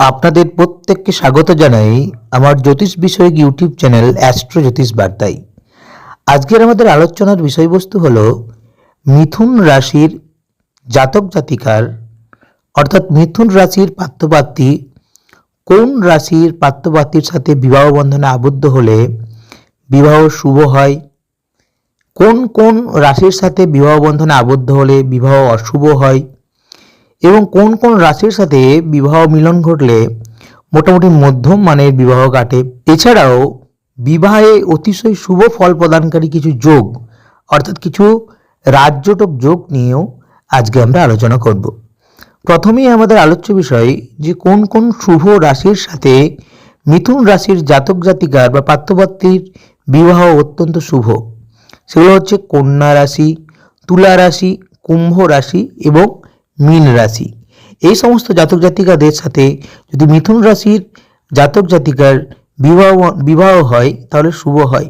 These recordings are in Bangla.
আপনাদের প্রত্যেককে স্বাগত জানাই আমার জ্যোতিষ বিষয়ক ইউটিউব চ্যানেল অ্যাস্ট্রো জ্যোতিষ বার্তায়। আজকের আমাদের আলোচনার বিষয়বস্তু হল মিথুন রাশির জাতক জাতিকার, অর্থাৎ মিথুন রাশির পাত্রপাত্রী কোন রাশির পাত্রপাত্রীর সাথে বিবাহ বন্ধনে আবদ্ধ হলে বিবাহ শুভ হয়, কোন কোন রাশির সাথে বিবাহ বন্ধনে আবদ্ধ হলে বিবাহ অশুভ হয় এবং কোন কোন রাশির সাথে বিবাহ মিলন ঘটলে মোটামুটি মধ্যম মানের বিবাহ কাটে? এছাড়াও বিবাহে অতিশয় শুভ ফল প্রদানকারী কিছু যোগ, অর্থাৎ কিছু রাজ্যটক যোগ নিয়েও আজকে আমরা আলোচনা করব। প্রথমেই আমাদের আলোচ্য বিষয় যে কোন কোন শুভ রাশির সাথে মিথুন রাশির জাতক জাতিকার বা পাত্রপাত্রীর বিবাহ অত্যন্ত শুভ। সেগুলো হচ্ছে কন্যা রাশি, তুলা রাশি, কুম্ভ রাশি এবং মীন রাশি। এই সমস্ত জাতক জাতিকাদের সাথে যদি মিথুন রাশির জাতক জাতিকার বিবাহ বিবাহ হয়, তাহলে শুভ হয়।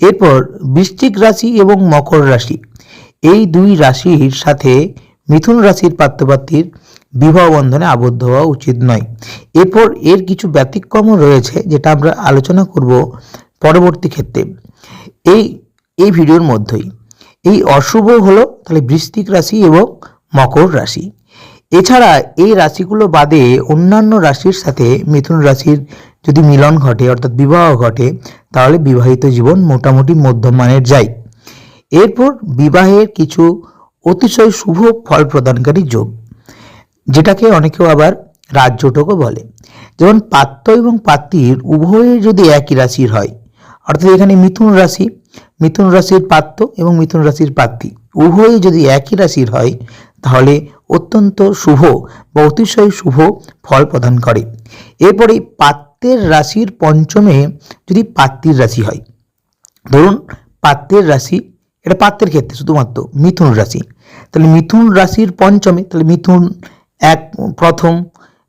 এরপর বৃশ্চিক রাশি এবং মকর রাশি। এই দুই রাশির সাথে মিথুন রাশির পাত্রপাত্রীর বিবাহ বন্ধনে আবদ্ধ হওয়া উচিত নয়। এরপর এর কিছু ব্যতিক্রমও রয়েছে যেটা আমরা আলোচনা করব পরবর্তী ক্ষেত্রে। এই এই ভিডিওর মধ্যেই। এই অশুভ হলো তাহলে বৃশ্চিক রাশি এবং মকর রাশি। এছাড়া এই রাশিগুলো বাদে অন্যান্য রাশির সাথে মিথুন রাশির যদি মিলন ঘটে, অর্থাৎ বিবাহ ঘটে, তাহলে বিবাহিত জীবন মোটামুটি মধ্যম মানের যায়। এরপর বিবাহের কিছু অতিশয় শুভ ফল প্রদানকারী যোগ, যেটাকে অনেকেও আবার রাজ্যটকও বলে। যেমন পাত্র এবং পাত্রীর উভয়ের যদি একই রাশির হয়, অর্থাৎ এখানে মিথুন রাশি, মিথুন রাশির পাত্র এবং মিথুন রাশির পাত্রী উভয়ই যদি একই রাশির হয় তাহলে অত্যন্ত শুভ বা অতিশয় শুভ ফল প্রদান করে। এরপরে পাত্রের রাশির পঞ্চমে যদি পাত্রীর রাশি হয়, ধরুন পাত্রের রাশি, এটা পাত্রের ক্ষেত্রে শুধুমাত্র মিথুন রাশি। তাহলে মিথুন রাশির পঞ্চমে, তাহলে মিথুন এক প্রথম,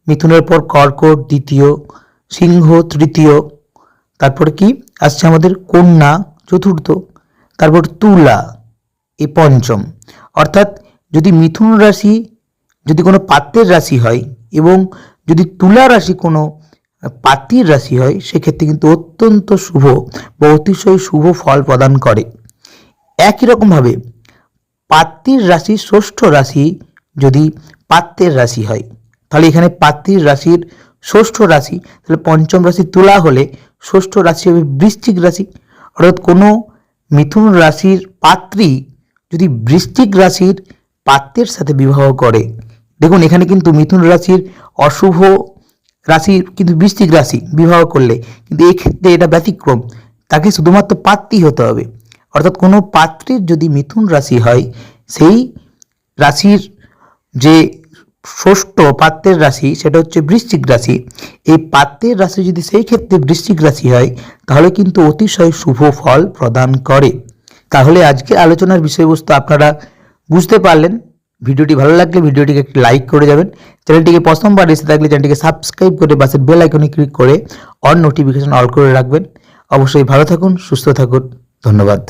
মিথুনের পর কর্কট, দ্বিতীয়, সিংহ, তৃতীয়, তারপরে কি আসছে আমাদের কন্যা, চতুর্থ, তারপর তুলা এই পঞ্চম। অর্থাৎ যদি মিথুন রাশি, যদি কোনো পাত্রের রাশি হয় এবং যদি তুলা রাশি কোনো পাত্রীর রাশি হয়, সেক্ষেত্রে কিন্তু অত্যন্ত শুভ বা অতিশয় শুভ ফল প্রদান করে। একই রকমভাবে পাত্রীর রাশি, ষষ্ঠ রাশি যদি পাত্রের রাশি হয়, তাহলে এখানে পাত্রীর রাশির ষষ্ঠ রাশি, তাহলে পঞ্চম রাশি তুলা হলে ষষ্ঠ রাশি হবে বৃশ্চিক রাশি। অর্থাৎ কোনো মিথুন রাশির পাত্রী যদি বৃশ্চিক রাশির পাত্রের সাথে বিবাহ করে। দেখুন, এখানে কিন্তু মিথুন রাশির অশুভ রাশি, কিন্তু বৃশ্চিক রাশি বিবাহ করলে। কিন্তু এই ক্ষেত্রে এটা ব্যতিক্রম। তাকে শুধুমাত্র পাত্রী হতে হবে। অর্থাৎ কোনো পাত্রীর যদি মিথুন রাশি হয়, সেই রাশির যে ষষ্ঠ পাত্রের রাশি, সেটা হচ্ছে বৃশ্চিক রাশি। এই পাত্রের রাশি যদি সেই ক্ষেত্রে বৃশ্চিক রাশি হয়, তাহলে কিন্তু অতিশয় শুভ ফল প্রদান করে। তাহলে আজকের আলোচনার বিষয়বস্তু আপনারা বুঝতে পারলেন। ভিডিওটি ভালো লাগলে ভিডিওটিকে একটি লাইক করে যাবেন। চ্যানেলটিকে প্রথমবার এসে থাকলে চ্যানেলটিকে সাবস্ক্রাইব করে পাশের বেল আইকনে ক্লিক করে অন নোটিফিকেশন অল করে রাখবেন। অবশ্যই ভালো থাকুন, সুস্থ থাকুন। ধন্যবাদ।